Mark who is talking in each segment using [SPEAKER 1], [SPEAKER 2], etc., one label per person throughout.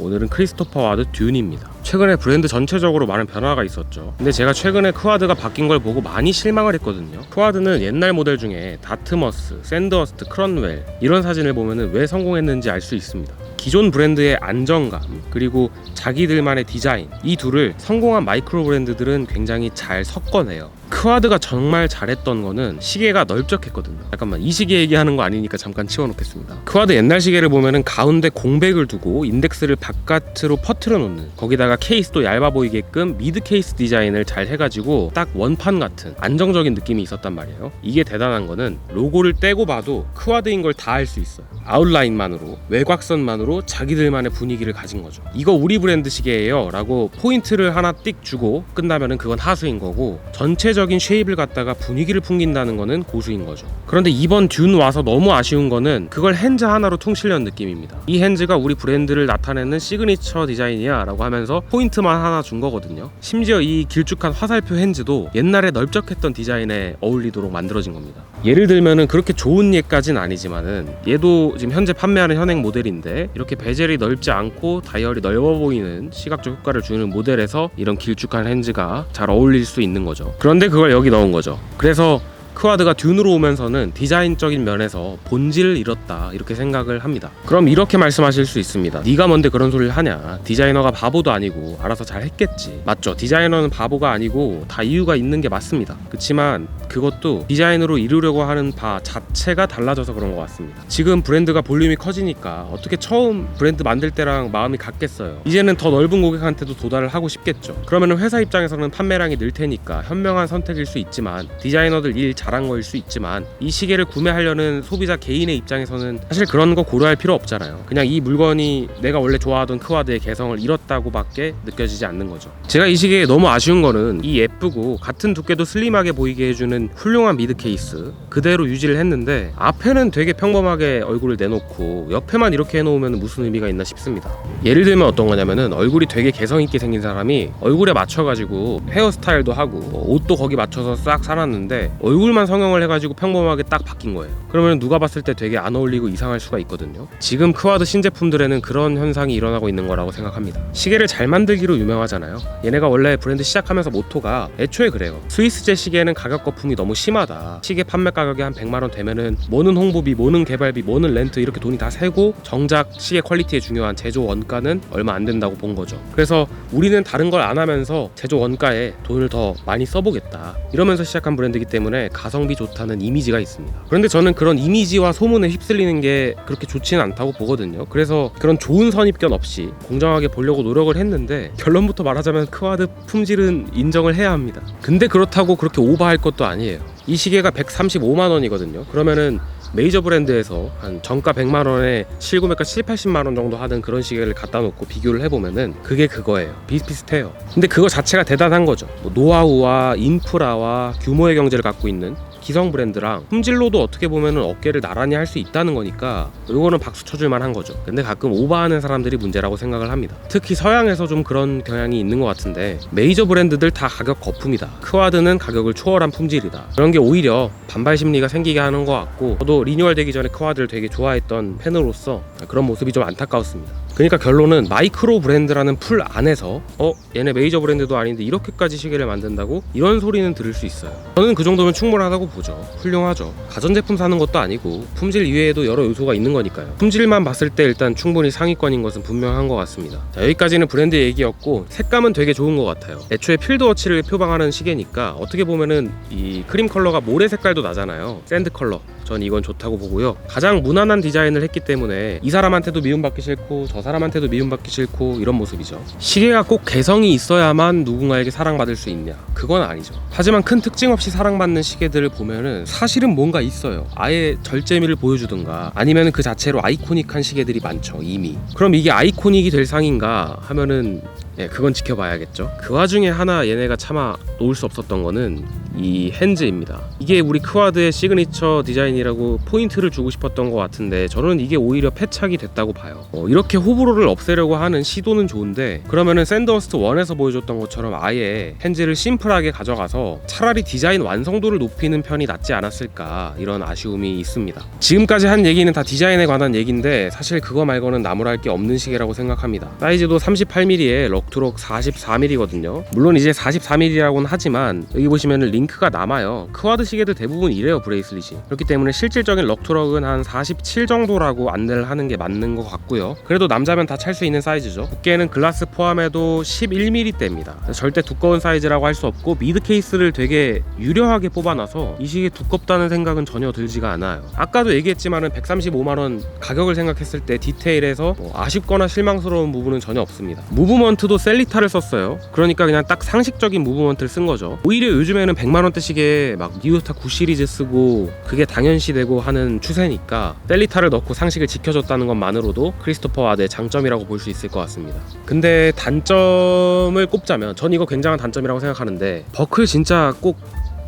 [SPEAKER 1] 오늘은 크리스토퍼 와드 듄입니다. 최근에 브랜드 전체적으로 많은 변화가 있었죠. 근데 제가 최근에 크와드가 바뀐 걸 보고 많이 실망을 했거든요. 크와드는 옛날 모델 중에 다트머스, 샌드워스트, 크런웰 이런 사진을 보면 왜 성공했는지 알 수 있습니다. 기존 브랜드의 안정감 그리고 자기들만의 디자인 이 둘을 성공한 마이크로 브랜드들은 굉장히 잘 섞어내요. 크와드가 정말 잘했던 거는 시계가 넓적했거든요. 잠깐만 이 시계 얘기하는 거 아니니까 잠깐 치워놓겠습니다. 크와드 옛날 시계를 보면은 가운데 공백을 두고 인덱스를 바깥으로 퍼트려 놓는 거기다가 케이스도 얇아 보이게끔 미드 케이스 디자인을 잘 해가지고 딱 원판 같은 안정적인 느낌이 있었단 말이에요. 이게 대단한 거는 로고를 떼고 봐도 크와드인 걸 다 알 수 있어요. 아웃라인만으로 외곽선만으로 자기들만의 분위기를 가진 거죠. 이거 우리 브랜드 시계예요라고 포인트를 하나 띡 주고 끝나면은 그건 하수인 거고 전체적 인 쉐입을 갖다가 분위기를 풍긴다는 거는 고수인 거죠. 그런데 이번 듄 와서 너무 아쉬운 거는 그걸 핸즈 하나로 퉁치려는 느낌입니다. 이 핸즈가 우리 브랜드를 나타내는 시그니처 디자인이야 라고 하면서 포인트만 하나 준 거거든요. 심지어 이 길쭉한 화살표 핸즈도 옛날에 넓적했던 디자인에 어울리도록 만들어진 겁니다. 예를 들면은 그렇게 좋은 예까진 아니지만은 얘도 지금 현재 판매하는 현행 모델인데 이렇게 베젤이 넓지 않고 다이얼이 넓어 보이는 시각적 효과를 주는 모델에서 이런 길쭉한 핸즈가 잘 어울릴 수 있는 거죠. 그런데 그걸 여기 넣은 거죠. 그래서 크와드가 듄으로 오면서는 디자인적인 면에서 본질을 잃었다 이렇게 생각을 합니다. 그럼 이렇게 말씀하실 수 있습니다. 네가 뭔데 그런 소리를 하냐? 디자이너가 바보도 아니고 알아서 잘 했겠지. 맞죠? 디자이너는 바보가 아니고 다 이유가 있는 게 맞습니다. 그렇지만 그것도 디자인으로 이루려고 하는 바 자체가 달라져서 그런 것 같습니다. 지금 브랜드가 볼륨이 커지니까 어떻게 처음 브랜드 만들 때랑 마음이 같겠어요. 이제는 더 넓은 고객한테도 도달을 하고 싶겠죠. 그러면 회사 입장에서는 판매량이 늘 테니까 현명한 선택일 수 있지만 디자이너들 일 잘한 거일 수 있지만 이 시계를 구매하려는 소비자 개인의 입장에서는 사실 그런 거 고려할 필요 없잖아요. 그냥 이 물건이 내가 원래 좋아하던 크와드의 개성을 잃었다고밖에 느껴지지 않는 거죠. 제가 이 시계에 너무 아쉬운 거는 이 예쁘고 같은 두께도 슬림하게 보이게 해주는 훌륭한 미드 케이스 그대로 유지를 했는데 앞에는 되게 평범하게 얼굴을 내놓고 옆에만 이렇게 해놓으면 무슨 의미가 있나 싶습니다. 예를 들면 어떤 거냐면은 얼굴이 되게 개성 있게 생긴 사람이 얼굴에 맞춰가지고 헤어스타일도 하고 뭐 옷도 거기 맞춰서 싹 살았는데 얼굴 만 성형을 해가지고 평범하게 딱 바뀐 거예요. 그러면 누가 봤을 때 되게 안 어울리고 이상할 수가 있거든요. 지금 크와드 신제품들에는 그런 현상이 일어나고 있는 거라고 생각합니다. 시계를 잘 만들기로 유명하잖아요. 얘네가 원래 브랜드 시작하면서 모토가 애초에 그래요. 스위스제 시계는 가격 거품이 너무 심하다. 시계 판매 가격이 한 100만 원 되면은 뭐는 홍보비, 뭐는 개발비, 뭐는 렌트 이렇게 돈이 다 세고 정작 시계 퀄리티에 중요한 제조 원가는 얼마 안 된다고 본 거죠. 그래서 우리는 다른 걸 안 하면서 제조 원가에 돈을 더 많이 써보겠다. 이러면서 시작한 브랜드이기 때문에 가성비 좋다는 이미지가 있습니다. 그런데 저는 그런 이미지와 소문에 휩쓸리는 게 그렇게 좋지는 않다고 보거든요. 그래서 그런 좋은 선입견 없이 공정하게 보려고 노력을 했는데 결론부터 말하자면 크와드 품질은 인정을 해야 합니다. 근데 그렇다고 그렇게 오버할 것도 아니에요. 이 시계가 135만 원이거든요. 그러면은 메이저 브랜드에서 한 정가 100만 원에 실구매가 7, 80만 원 정도 하는 그런 시계를 갖다 놓고 비교를 해보면은 그게 그거예요. 비슷비슷해요. 근데 그거 자체가 대단한 거죠. 뭐 노하우와 인프라와 규모의 경제를 갖고 있는 기성 브랜드랑 품질로도 어떻게 보면은 어깨를 나란히 할 수 있다는 거니까 이거는 박수 쳐줄 만한 거죠. 근데 가끔 오버하는 사람들이 문제라고 생각을 합니다. 특히 서양에서 좀 그런 경향이 있는 것 같은데 메이저 브랜드들 다 가격 거품이다. 크와드는 가격을 초월한 품질이다. 그런 게 오히려 반발 심리가 생기게 하는 것 같고 저도 리뉴얼 되기 전에 크와드를 되게 좋아했던 팬으로서 그런 모습이 좀 안타까웠습니다. 그러니까 결론은 마이크로 브랜드라는 풀 안에서 어 얘네 메이저 브랜드도 아닌데 이렇게까지 시계를 만든다고 이런 소리는 들을 수 있어요. 저는 그 정도면 충분하다고 보죠. 훌륭하죠. 가전제품 사는 것도 아니고 품질 이외에도 여러 요소가 있는 거니까요. 품질만 봤을 때 일단 충분히 상위권인 것은 분명한 것 같습니다. 자, 여기까지는 브랜드 얘기였고 색감은 되게 좋은 것 같아요. 애초에 필드워치를 표방하는 시계니까 어떻게 보면은 이 크림 컬러가 모래 색깔도 나잖아요. 샌드 컬러. 전 이건 좋다고 보고요. 가장 무난한 디자인을 했기 때문에 이 사람한테도 미움받기 싫고 저 사람한테도 미움받기 싫고 이런 모습이죠. 시계가 꼭 개성이 있어야만 누군가에게 사랑받을 수 있냐? 그건 아니죠. 하지만 큰 특징 없이 사랑받는 시계들을 보면은 사실은 뭔가 있어요. 아예 절제미를 보여주든가 아니면 그 자체로 아이코닉한 시계들이 많죠. 이미. 그럼 이게 아이코닉이 될 상인가 하면은 예, 그건 지켜봐야겠죠. 그 와중에 하나 얘네가 차마 놓을 수 없었던 거는 이 핸즈입니다. 이게 우리 크와드의 시그니처 디자인이라고 포인트를 주고 싶었던 것 같은데 저는 이게 오히려 패착이 됐다고 봐요. 어, 이렇게 호불호를 없애려고 하는 시도는 좋은데 그러면은 샌더스트 1에서 보여줬던 것처럼 아예 핸즈를 심플하게 가져가서 차라리 디자인 완성도를 높이는 편이 낫지 않았을까 이런 아쉬움이 있습니다. 지금까지 한 얘기는 다 디자인에 관한 얘기인데 사실 그거 말고는 나무랄 게 없는 시계라고 생각합니다. 사이즈도 38mm에 럭 투럭 44mm거든요. 물론 이제 44mm라고는 하지만 여기 보시면 링크가 남아요. 크와드 시계들 대부분 이래요 브레이슬릿이. 그렇기 때문에 실질적인 럭투럭은 한 47 정도라고 안내를 하는 게 맞는 것 같고요. 그래도 남자면 다 찰 수 있는 사이즈죠. 두께는 글라스 포함해도 11mm대입니다. 절대 두꺼운 사이즈라고 할 수 없고 미드 케이스를 되게 유려하게 뽑아놔서 이 시계 두껍다는 생각은 전혀 들지가 않아요. 아까도 얘기했지만은 135만 원 가격을 생각했을 때 디테일에서 뭐 아쉽거나 실망스러운 부분은 전혀 없습니다. 무브먼트 도 셀리타를 썼어요. 그러니까 그냥 딱 상식적인 무브먼트를 쓴 거죠. 오히려 요즘에는 100만 원대 시계에 막 니오스타 9 시리즈 쓰고 그게 당연시되고 하는 추세니까 셀리타를 넣고 상식을 지켜줬다는 것만으로도 크리스토퍼 와드의 장점이라고 볼 수 있을 것 같습니다. 근데 단점을 꼽자면 전 이거 굉장한 단점이라고 생각하는데 버클 진짜 꼭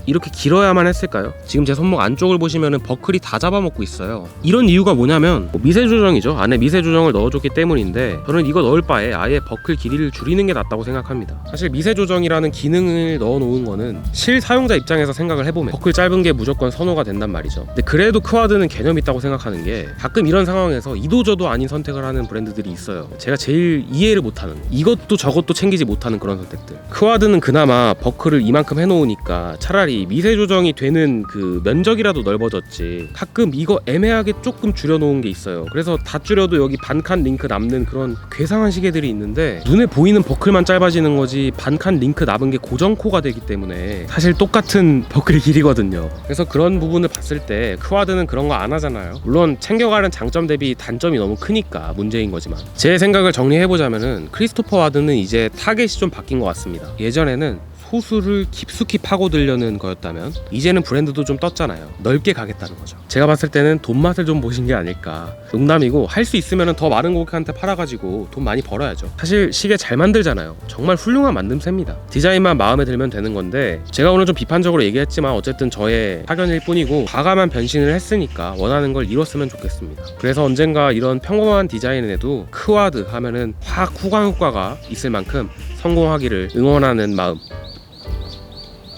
[SPEAKER 1] 이렇게 길어야만 했을까요? 지금 제 손목 안쪽을 보시면은 버클이 다 잡아먹고 있어요. 이런 이유가 뭐냐면 뭐 미세 조정이죠. 안에 미세 조정을 넣어줬기 때문인데 저는 이거 넣을 바에 아예 버클 길이를 줄이는 게 낫다고 생각합니다. 사실 미세 조정이라는 기능을 넣어놓은 거는 실 사용자 입장에서 생각을 해보면 버클 짧은 게 무조건 선호가 된단 말이죠. 근데 그래도 크와드는 개념 있다고 생각하는 게 가끔 이런 상황에서 이도저도 아닌 선택을 하는 브랜드들이 있어요. 제가 제일 이해를 못하는 이것도 저것도 챙기지 못하는 그런 선택들. 크와드는 그나마 버클을 이만큼 해놓으니까 차라리 미세 조정이 되는 그 면적이라도 넓어졌지. 가끔 이거 애매하게 조금 줄여놓은 게 있어요. 그래서 다 줄여도 여기 반칸 링크 남는 그런 괴상한 시계들이 있는데 눈에 보이는 버클만 짧아지는 거지 반칸 링크 남은 게 고정코가 되기 때문에 사실 똑같은 버클 길이거든요. 그래서 그런 부분을 봤을 때 크와드는 그런 거 안 하잖아요. 물론 챙겨가는 장점 대비 단점이 너무 크니까 문제인 거지만 제 생각을 정리해 보자면은 크리스토퍼 와드는 이제 타겟이 좀 바뀐 것 같습니다. 예전에는 소수를 깊숙이 파고들려는 거였다면 이제는 브랜드도 좀 떴잖아요. 넓게 가겠다는 거죠. 제가 봤을 때는 돈 맛을 좀 보신 게 아닐까. 농담이고 할 수 있으면 더 많은 고객한테 팔아가지고 돈 많이 벌어야죠. 사실 시계 잘 만들잖아요. 정말 훌륭한 만듦새입니다. 디자인만 마음에 들면 되는 건데 제가 오늘 좀 비판적으로 얘기했지만 어쨌든 저의 사견일 뿐이고 과감한 변신을 했으니까 원하는 걸 이뤘으면 좋겠습니다. 그래서 언젠가 이런 평범한 디자인에도 크와드 하면은 확 후광 효과가 있을 만큼 성공하기를 응원하는 마음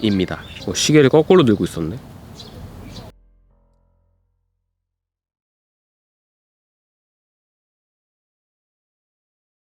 [SPEAKER 1] 입니다. 어, 시계를 거꾸로 들고 있었네.